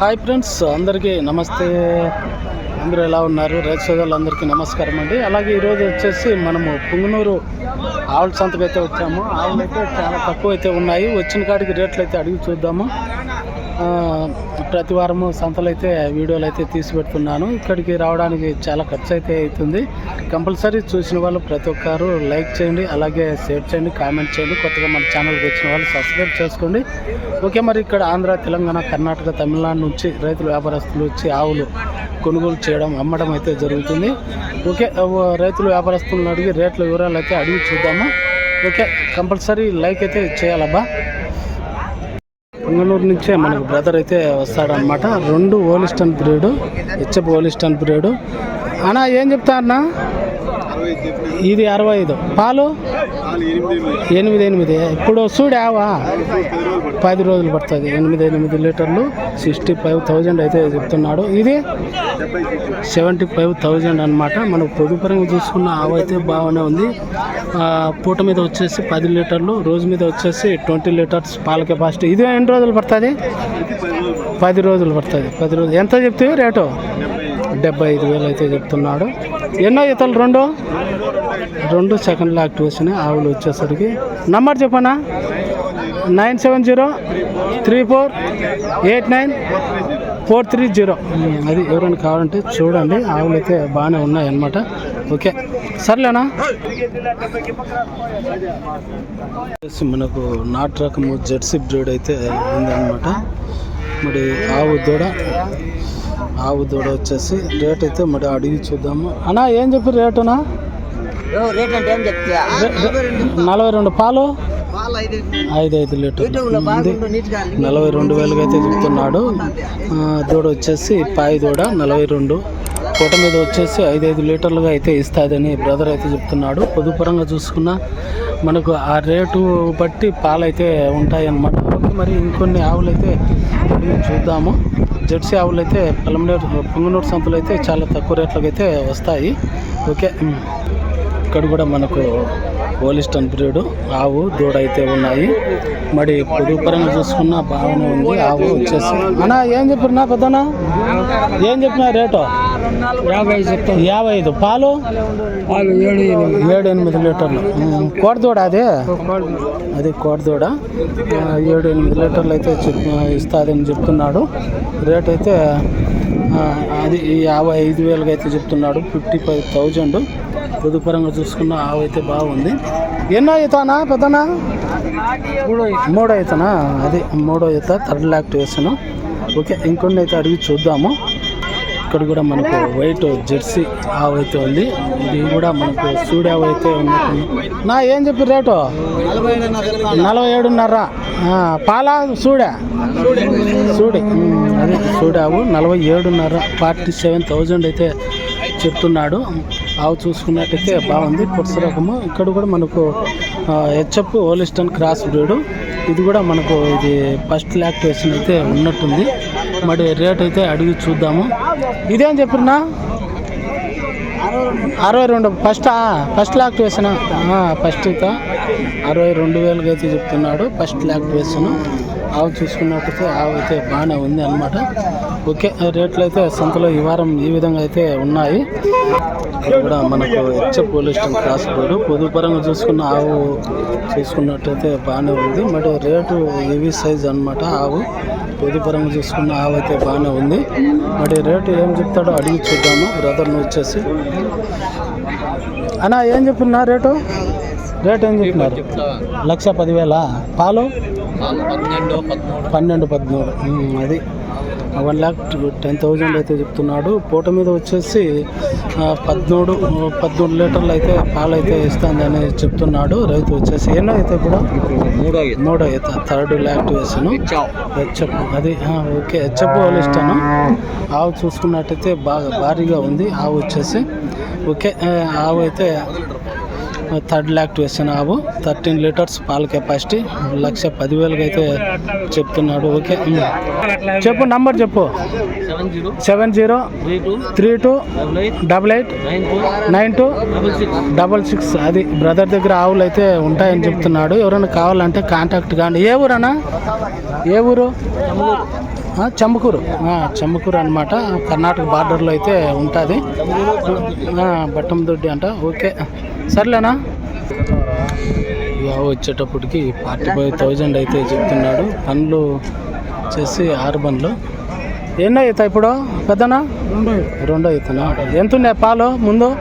Hi friends అందరికీ నమస్తే. అందరూ ఎలా ఉన్నారు? రైతు సోదరులందరికీ నమస్కారం అండి. అలాగే ఈరోజు వచ్చేసి మనము పుంగనూరు ఆవుల సంతకు అయితే వచ్చాము. ఆవులు అయితే చాలా తక్కువ అయితే ఉన్నాయి. వచ్చిన కాడికి రేట్లు అయితే అడిగి చూద్దాము. ప్రతి వారము సంతలు అయితే వీడియోలు అయితే తీసి పెడుతున్నాను ఇక్కడికి రావడానికి చాలా ఖర్చు అయితే అవుతుంది కంపల్సరీ చూసిన వాళ్ళు ప్రతి ఒక్కరు లైక్ చేయండి అలాగే షేర్ చేయండి కామెంట్ చేయండి. కొత్తగా మన ఛానల్కి వచ్చిన వాళ్ళు సబ్స్క్రైబ్ చేసుకోండి. ఓకే మరి ఇక్కడ ఆంధ్ర తెలంగాణ కర్ణాటక తమిళనాడు నుంచి రైతులు వ్యాపారస్తులు వచ్చి ఆవులు కొనుగోలు చేయడం అమ్మడం అయితే జరుగుతుంది. ఓకే రైతులు వ్యాపారస్తులను అడిగి రేట్ల వివరాలు అయితే అడిగి చూద్దాము. ఓకే కంపల్సరీ లైక్ అయితే చేయాలబ్బా. పొంగనూరు నుంచే మనకు బ్రదర్ అయితే వస్తాడనమాట రెండు Holstein breed HF Holstein breed. అన్నా ఏం చెప్తా అన్న? ఇది అరవై ఐదు. పాలు? ఎనిమిది ఎనిమిది. ఇప్పుడు చూడావా పది రోజులు పడుతుంది. ఎనిమిది ఎనిమిది లీటర్లు. సిక్స్టీ ఫైవ్ థౌజండ్ అయితే చెప్తున్నాడు. ఇది? సెవెంటీ ఫైవ్ థౌజండ్ అనమాట మనం పొదుపరంగా చూసుకున్న ఆవు అయితే బాగానే ఉంది. పూట మీద వచ్చేసి పది లీటర్లు రోజు మీద వచ్చేసి ట్వంటీ లీటర్స్ పాల కెపాసిటీ. ఇది ఎన్ని రోజులు పడుతుంది? పది రోజులు పడుతుంది. పది రోజులు. ఎంత చెప్తే రేటు? డెబ్బై ఐదు వేలు అయితే చెప్తున్నాడు. ఎన్నో ఈతలు రెండు? రెండు సెకండ్ యాక్టివేషన్ ఆవులు వచ్చేసరికి. నంబర్ చెప్పనా? Nine seven zero three four eight nine four three zero అది ఎవరైనా కావాలంటే చూడండి ఆవులు అయితే బాగానే ఉన్నాయి అన్నమాట ఓకే. సర్లేనా? మనకు నాటు రకము జెర్సీ బ్రీడ్ అయితే ఉందన్నమాట. మరి ఆవు దూడ. ఆవు దూడ వచ్చేసి రేట్ అయితే మరి అడిగి చూద్దాము. అన్నా ఏం చెప్పి రేటునా రేట్ అంటే ఏం చెప్తా? నలభై రెండు. పాలు? ఐదు ఐదు లీటర్లు. నలభై రెండు వేలుగా అయితే చెప్తున్నాడు. దూడ వచ్చేసి పాయి దూడ నలభై రెండు. పూట మీద వచ్చేసి ఐదు ఐదు లీటర్లుగా అయితే ఇస్తుందని బ్రదర్ అయితే చెప్తున్నాడు. పొదుపరంగా చూసుకున్న మనకు ఆ రేటు బట్టి పాలు అయితే ఉంటాయన్నమాట మరి ఇంకొన్ని ఆవులు అయితే చూద్దాము. జెర్సీ ఆవులు అయితే పలమనేరు పొంగనూరు సంతలు అయితే చాలా తక్కువ రేట్లకు అయితే వస్తాయి. ఓకే. ఇక్కడ కూడా మనకు పోలిస్టన్ బ్రీడ్ ఆవు దూడ అయితే ఉన్నాయి. మరి పొడుగు పరంగా చూసుకున్నా బాగానే ఉంది ఆవు వచ్చేసి. అన్నా ఏం చెప్పినా పెద్దనా ఏం చెప్పినా రేటు? యాభై యాభై ఐదు. పాలు? ఏడు ఏడు ఎనిమిది లీటర్లు. ఉమ్, కోడి దూడ అదే? అది కోడి దూడ. ఆ, ఏడు ఎనిమిది లీటర్లు అయితే ఇస్తుందని చెప్తున్నాడు. రేట్ అయితే అది యాభై ఐదు వేలుగా అయితే చెప్తున్నాడు. Fifty five thousand. పొదుపరంగా చూసుకున్న ఆవు అయితే బాగుంది. ఎన్నో అవుతానా పెద్దనా? మూడో అవుతానా అది మూడో అవుతా థర్డ్ వేసాను. ఓకే ఇంకొన్ని అయితే అడిగి చూద్దాము. ఇక్కడ కూడా మనకు వైట్ జెర్సీ ఆవు అయితే ఉంది. ఇది కూడా మనకు సూడి ఆవు అయితే ఉంది నా ఏం చెప్పి రేటు? నలభై ఏడున్నర. పాలా సూడా? సూడి. అదే సూడావు నలభై ఏడున్నర. ఫార్టీ సెవెన్ థౌజండ్ అయితే చెప్తున్నాడు. ఆవు చూసుకున్నట్టయితే బాగుంది. పురుష రకము. ఇక్కడ కూడా మనకు హెచ్ఎఫ్ ఓలిస్టన్ క్రాస్ బ్రీడ్. ఇది కూడా మనకు ఇది ఫస్ట్ లాక్టేషన్ అయితే ఉన్నట్టుంది. మరి రేట్ అయితే అడిగి చూద్దాము. ఇదేం చెప్పినా? అరవై రెండు. ఫస్ట్ ఫస్ట్ లాక్టివేషన్ ఫస్ట్ అయితే అరవై రెండు వేలుగా అయితే చెప్తున్నాడు ఫస్ట్ లాక్టివేషన్ ఆవు చూసుకున్నట్టయితే ఆవు అయితే బాగానే ఉంది అనమాట ఓకే రేట్లు అయితే సంతలో ఈ వారం ఈ విధంగా అయితే ఉన్నాయి. ఇక్కడ కూడా మనకు హెచ్ఎఫ్ పోలీస్ క్రాస్ బోర్డు. పొదుపరంగా చూసుకున్న ఆవు చూసుకున్నట్టయితే బాగానే ఉంది. మరి రేటు హెవీ సైజ్ అన్నమాట ఆవు? పొదుపరంగా చూసుకున్న ఆవు అయితే బాగానే ఉంది. మరి రేటు ఏం చెప్తాడో అడిగి చూద్దాము. బ్రదర్ని వచ్చేసి. అన్నా ఏం చెప్తున్నా రేటు? రేట్ ఏం చెప్తున్నారు? లక్ష పదివేల? పాలు? పన్నెండు పదమూడు. అది. వన్ ల్యాక్ టెన్ థౌజండ్ అయితే చెప్తున్నాడు. పూట మీద వచ్చేసి పదమూడు పదమూడు లీటర్లు అయితే పాలు అయితే ఇస్తుంది అని చెప్తున్నాడు. రైతు వచ్చేసి ఎన్నో అయితే కూడా మూడో మూడో అయితే. Third lactation HF. అది ఓకే. హెచ్ఎఫ్ వాళ్ళు ఇస్తాను ఆవు చూసుకున్నట్టయితే బాగా భారీగా ఉంది. ఆవు వచ్చేసి ఓకే ఆవు అయితే థర్డ్ లాక్టివేషన్ ఆవు. థర్టీన్ లీటర్స్ పాల కెపాసిటీ. లక్ష పదివేలకి అయితే చెప్తున్నాడు. ఓకే చెప్పు నంబర్ చెప్పు. Seven zero three two double eight nine two double six. అది బ్రదర్ దగ్గర ఆవులు అయితే ఉంటాయని చెప్తున్నాడు. ఎవరైనా కావాలంటే కాంటాక్ట్ కానీ ఏ ఊరన్నా ఏ ఊరు? చమ్మకూరు చమ్మకూరు అనమాట కర్ణాటక బార్డర్లో అయితే ఉంటుంది. బట్టం దొడ్డి అంట. ఓకే. సర్లేనా? యావ వచ్చేటప్పటికి ఫార్టీ ఫైవ్ థౌజండ్ అయితే చెప్తున్నాడు. పనులు వచ్చేసి ఆరు బండ్లు ఎన్నో అవుతాయి ఇప్పుడు? పెద్దనా? రెండో రెండో అవుతున్నా ఎంత ఉన్నాయి పాలు ముందు?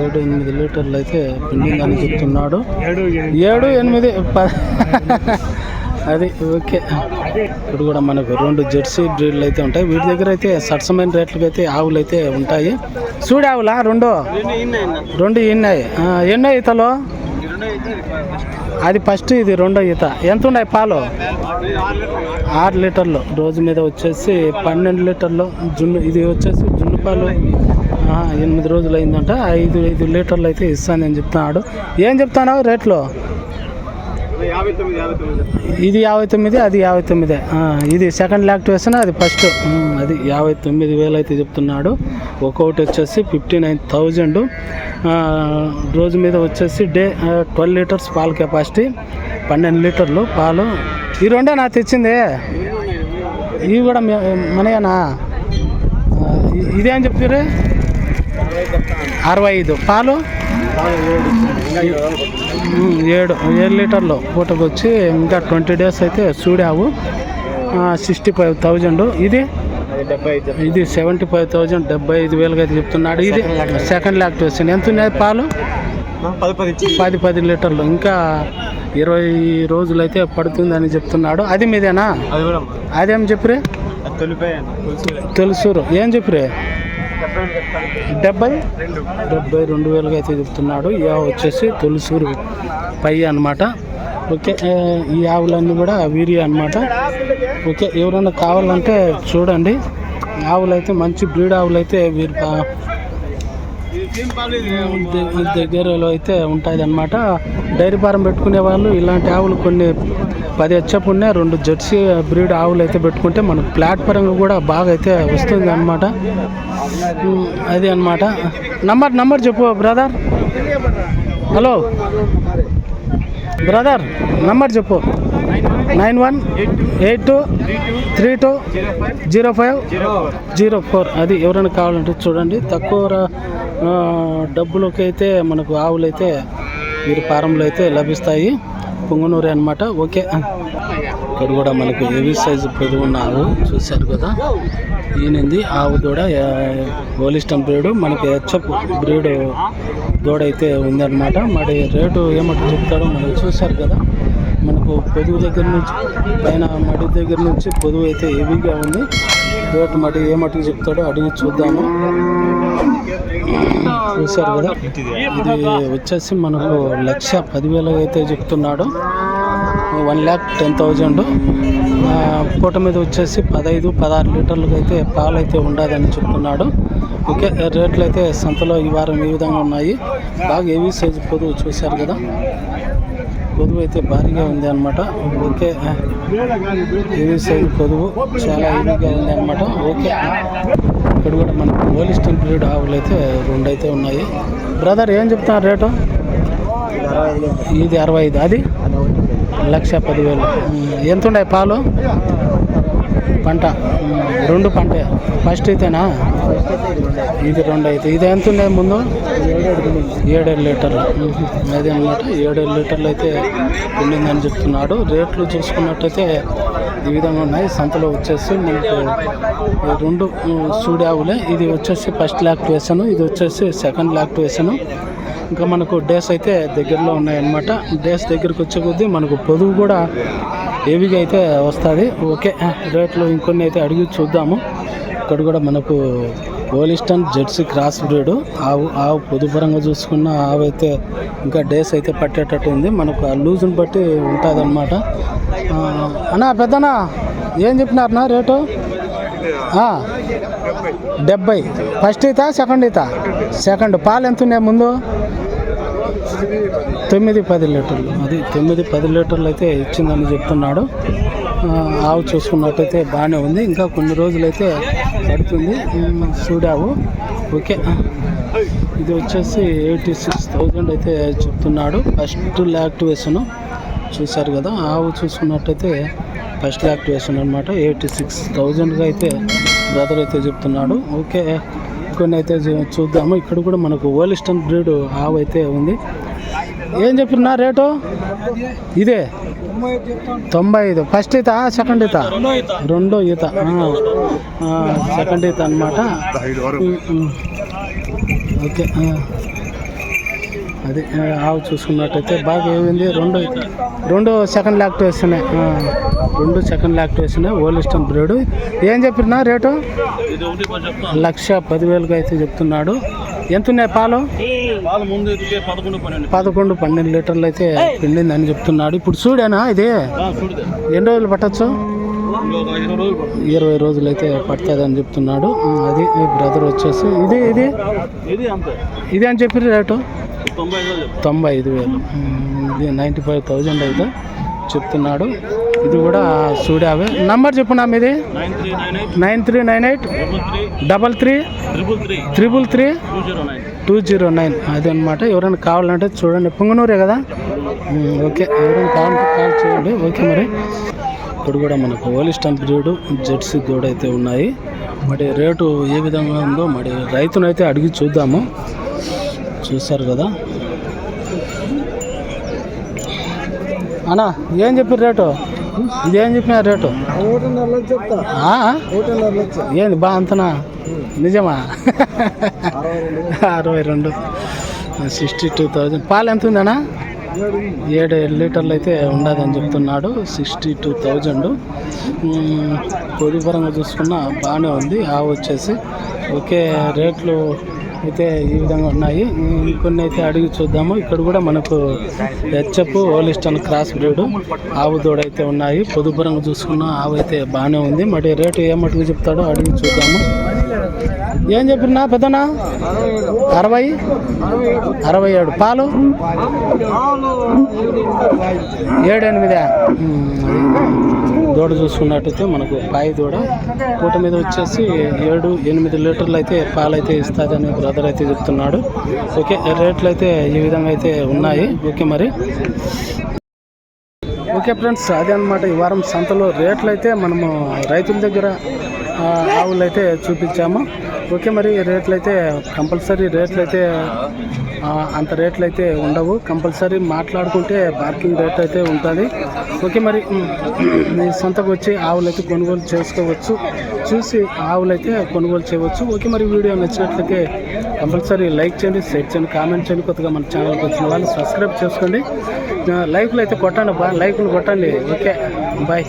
ఏడు ఎనిమిది. లీటర్లు అయితే పిండిందని చెప్తున్నాడు. ఏడు ఎనిమిది ప- అది ఓకే. ఇక్కడ కూడా మనకు రెండు జెర్సీ బ్రీడ్లు అయితే ఉంటాయి. వీటి దగ్గర అయితే సరసమైన రేట్లకి అయితే ఆవులు అయితే ఉంటాయి. చూడు ఆవులా రెండు? రెండు ఆ, ఎన్నో ఈతలు? అది ఫస్ట్ ఇది రెండో ఈత. ఎంత ఉన్నాయి పాలు? ఆరు లీటర్లు. రోజు మీద వచ్చేసి పన్నెండు లీటర్లు. జున్ను ఇది వచ్చేసి జున్ను పాలు. ఎనిమిది రోజులు అయిందంట. ఐదు ఐదు లీటర్లు అయితే ఇస్తానని చెప్తున్నాడు. ఏం చెప్తాను రేట్లు? ఇది యాభై తొమ్మిది అది యాభై తొమ్మిది. ఇది సెకండ్ లాక్టివేషన్ అది ఫస్ట్ అది యాభై తొమ్మిది వేలు అయితే చెప్తున్నాడు. ఒక్కొక్కటి వచ్చేసి ఫిఫ్టీ నైన్ థౌజండ్ రోజు మీద వచ్చేసి డే ట్వెల్వ్ లీటర్స్ పాల కెపాసిటీ పన్నెండు లీటర్లు పాలు. ఈ రెండే నా తెచ్చింది. ఇవి కూడా మనయనా? మనయేనా ఇదేం చెప్తారు అరవై ఐదు. పాలు? ఏడు ఏడు లీటర్లు పూటకు వచ్చి ఇంకా ట్వంటీ డేస్ అయితే చూడావు. సిక్స్టీ ఫైవ్ థౌజండ్ ఇది? ఇది సెవెంటీ ఫైవ్ థౌజండ్ డెబ్బై ఐదు వేలుగా అయితే చెప్తున్నాడు. ఇది సెకండ్ లాక్టేషన్ ఎంత ఉన్నాయి పాలు? పది పది లీటర్లు. ఇంకా ఇరవై రోజులు అయితే పడుతుందని చెప్తున్నాడు. అది మీదేనా? అదేం చెప్పిరే? తెలుసురు. ఏం చెప్పిరే? డెబ్బై? డెబ్బై రెండు వేలుగా అయితే చెప్తున్నాడు. ఈ ఆవు వచ్చేసి తొలిసూరు పై అనమాట ఓకే ఈ ఆవులన్నీ కూడా వీరి అనమాట ఓకే ఎవరైనా కావాలంటే చూడండి. ఆవులు అయితే మంచి బ్రీడ్ ఆవులు అయితే వీరి దగ్గరలో అయితే ఉంటుంది అనమాట డైరీ ఫారం పెట్టుకునే వాళ్ళు ఇలాంటి ఆవులు కొన్ని పది హెచ్చపు ఉన్నాయి రెండు జెర్సీ బ్రీడ్ ఆవులు అయితే పెట్టుకుంటే మనకు ప్లాట్ఫారంగా కూడా బాగా అయితే వస్తుంది అనమాట అది అనమాట నంబర్ నంబర్ చెప్పు బ్రదర్. హలో. బ్రదర్ నంబర్ చెప్పు. Nine one eight two three two zero five zero four. అది ఎవరైనా కావాలంటే చూడండి. తక్కువ డబ్బులకి అయితే మనకు ఆవులు అయితే వీరి ఫారంలో అయితే లభిస్తాయి. పొంగునూరు అనమాట ఓకే. ఇక్కడ కూడా మనకు హెవీ సైజు పొదువు ఉన్న ఆవు చూశారు కదా. ఈయనది ఆవు దూడ హోలిస్టన్ బ్రీడ్. మనకి హెచ్ఎఫ్ బ్రీడ్ దూడ అయితే ఉందన్నమాట. మరి రేటు ఏమంటారు చెప్తాడో మనం చూశారు కదా. మనకు పొదువు దగ్గర నుంచి పైన మడి దగ్గర నుంచి పొదువు అయితే హెవీగా ఉంది. రేటు మడి ఏ మటుకు చెప్తాడో అడిగి చూద్దాము. చూశారు కదా? ఇది వచ్చేసి మనకు లక్ష పదివేలు అయితే చెప్తున్నాడు. One lakh ten thousand. పూట మీద వచ్చేసి పదహైదు పదహారు లీటర్లకు అయితే పాలు అయితే ఉండదని చెప్తున్నాడు. ఓకే రేట్లు అయితే సంతలో ఈ వారం ఈ విధంగా ఉన్నాయి. బాగా హెవీ సైజు పొదువు చూశారు కదా? పొదువు అయితే భారీగా ఉంది అనమాట ఓకే. ఏవి సైజ్ పొదువు చాలా ఈవీగా ఉంది అనమాట ఓకే. ఇక్కడ కూడా మనకు హోలిస్టన్ బ్రీడ్ ఆవులు అయితే రెండు అయితే ఉన్నాయి. బ్రదర్ ఏం చెప్తున్నారు రేటు? ఇది అరవై ఐదు. అది? లక్ష పదివేలు. ఎంత ఉన్నాయి పాలు? పంట. రెండు పంటే. ఫస్ట్ అయితేనా? ఇది రెండు అయితే. ఇది ఎంత ఉన్నాయి ముందు? ఏడేడు లీటర్లు. అదే అనమాట ఏడేడు లీటర్లు అయితే ఉండిందని చెప్తున్నాడు. రేట్లు చూసుకున్నట్టయితే ఈ విధంగా ఉన్నాయి. సంతలో వచ్చేసి మనకు రెండు సూడావులే ఇది వచ్చేసి ఫస్ట్ లాక్టివేషన్ ఇది వచ్చేసి సెకండ్ లాక్టివేషన్ ఇంకా మనకు డేస్ అయితే దగ్గరలో ఉన్నాయన్నమాట. డేస్ దగ్గరికి వచ్చే కొద్దీ మనకు పొదువు కూడా హెవీగా అయితే వస్తుంది. ఓకే రేట్లు ఇంకొన్ని అయితే అడిగి చూద్దాము. ఇక్కడ కూడా మనకు ఓలిస్టన్ జెర్సీ క్రాస్ బ్రీడ్. ఆవు ఆవు పొదుపరంగా చూసుకున్న ఆవు అయితే ఇంకా డేస్ అయితే పట్టేటట్టు ఉంది. మనకు ఆ లూజ్ని బట్టి ఉంటుంది అనమాట అన్నా పెద్దనా ఏం చెప్పినారనా రేటు? డెబ్బై. ఫస్ట్ ఈత సెకండ్ ఈత? సెకండ్. పాలు ఎంత ఉన్నాయి ముందు? తొమ్మిది పది లీటర్లు. అది తొమ్మిది పది లీటర్లు అయితే ఇచ్చిందని చెప్తున్నాడు. ఆవు చూసుకున్నట్టయితే బాగానే ఉంది. ఇంకా కొన్ని రోజులైతే పడుతుంది. చూడావు. ఓకే. ఇది వచ్చేసి ఎయిటీ సిక్స్ థౌజండ్ అయితే చెప్తున్నాడు. ఫస్ట్ యాక్టివేషన్ చూశారు కదా. ఆవు చూసుకున్నట్టయితే ఫస్ట్ యాక్టివేషన్ అనమాట ఎయిటీ సిక్స్ థౌజండ్గా అయితే బ్రదర్ అయితే చెప్తున్నాడు. ఓకే. కొన్ని అయితే చూద్దాము. ఇక్కడ కూడా మనకు ఓలిస్టన్ బ్రీడ్ ఆవు అయితే ఉంది. ఏం చెప్పినా రేటు? ఇదే. తొంభై ఐదు ఫస్ట్ ఈత సెకండ్ ఈత? రెండో ఈత. సెకండ్ ఈత అనమాట ఓకే అది ఆవు చూసుకున్నట్టయితే బాగా ఏమైంది? రెండు రెండు సెకండ్ లాక్టివేషన్ రెండు సెకండ్ లాక్టివేషన్ ఓలిస్టన్ బ్రీడ్. ఏం చెప్పినా రేటు? లక్ష పదివేలుగా అయితే చెప్తున్నాడు. ఎంత ఉన్నాయి పాలు పాలు ముందు ఎదుగే పదకొండు పన్నెండు. పదకొండు పన్నెండు లీటర్లు అయితే పిండింది అని చెప్తున్నాడు. ఇప్పుడు చూడేనా ఇది? చూడదు ఎన్ని రోజులు పట్టచ్చు? ఇరవై రోజులు అయితే పడుతుంది అని చెప్తున్నాడు అది బ్రదర్ వచ్చేసి. ఇది ఇది? ఇది అని చెప్పి రేటు? తొంభై ఐదు వేలు. నైంటీ ఫైవ్ థౌజండ్ అయితే. చెప్తున్నాడు. ఇది కూడా చూడావే నంబర్ చెప్పున్నా మీది. Nine three nine eight. Double three. Triple three. Two zero nine. అది అనమాట ఎవరైనా కావాలంటే చూడండి. పుంగనూరే కదా? ఓకే. ఎవరైనా కావాలంటే కాల్ చేయండి. ఓకే మరి. ఇప్పుడు కూడా మనకు ఓలిస్టన్ బ్రీడ్ జెర్సీ దూడ అయితే ఉన్నాయి. మరి రేటు ఏ విధంగా ఉందో మరి రైతునైతే అడిగి చూద్దాము. చూస్తారు కదా? అన్నా ఏం చెప్పి రేటు? ఇదేం చెప్పిన రేటు? ఏంది బా అంతనా? నిజమా? అరవై రెండు. Sixty two thousand. పాలు ఎంత ఉందన్నా? ఏడు లీటర్లు అయితే ఉండదని చెప్తున్నాడు. సిక్స్టీ టూ థౌజండ్ పొడి పరంగా చూసుకున్నా బాగానే ఉంది. ఆవు వచ్చేసి ఓకే రేట్లు అయితే ఈ విధంగా ఉన్నాయి. ఇంకొన్ని అయితే అడిగి చూద్దాము. ఇక్కడ కూడా మనకు హెచ్చపు హోలిస్టన్ క్రాస్ బ్రీడ్ ఆవు దూడైతే ఉన్నాయి. పొదుపు రంగు చూసుకున్న ఆవు అయితే బాగానే ఉంది. మరి రేటు ఏ మటుకు చెప్తాడో అడిగి చూద్దాము. ఏం చెప్పినా పెద్దనా? అరవై? అరవై ఏడు. పాలు? ఏడు ఎనిమిదా దూడ చూసుకున్నట్టయితే మనకు పాయి దూడ. పూట మీద వచ్చేసి ఏడు ఎనిమిది లీటర్లు అయితే పాలు అయితే ఇస్తుందని బ్రదర్ అయితే చెప్తున్నాడు. ఓకే రేట్లు అయితే ఈ విధంగా అయితే ఉన్నాయి. ఓకే మరి. ఓకే ఫ్రెండ్స్ అదే అనమాట ఈ వారం సంతలో రేట్లు అయితే మనము రైతుల దగ్గర ఆవులు అయితే చూపించాము. ఓకే మరి రేట్లు అయితే కంపల్సరీ రేట్లు అయితే అంత రేట్లు అయితే ఉండవు. కంపల్సరీ మాట్లాడుకుంటే బార్కింగ్ రేట్ అయితే ఉంటుంది. ఓకే మరి మీ సొంతకు వచ్చి ఆవులు అయితే కొనుగోలు చేసుకోవచ్చు. చూసి ఆవులు అయితే కొనుగోలు చేయవచ్చు. ఓకే మరి వీడియో నచ్చినట్లయితే కంపల్సరీ లైక్ చేయండి షేర్ చేయండి కామెంట్ చేయండి. కొత్తగా మన ఛానల్కి వచ్చిన వాళ్ళు సబ్స్క్రైబ్ చేసుకోండి. లైక్లు అయితే కొట్టండి బా లైక్లు కొట్టండి. Okay bye.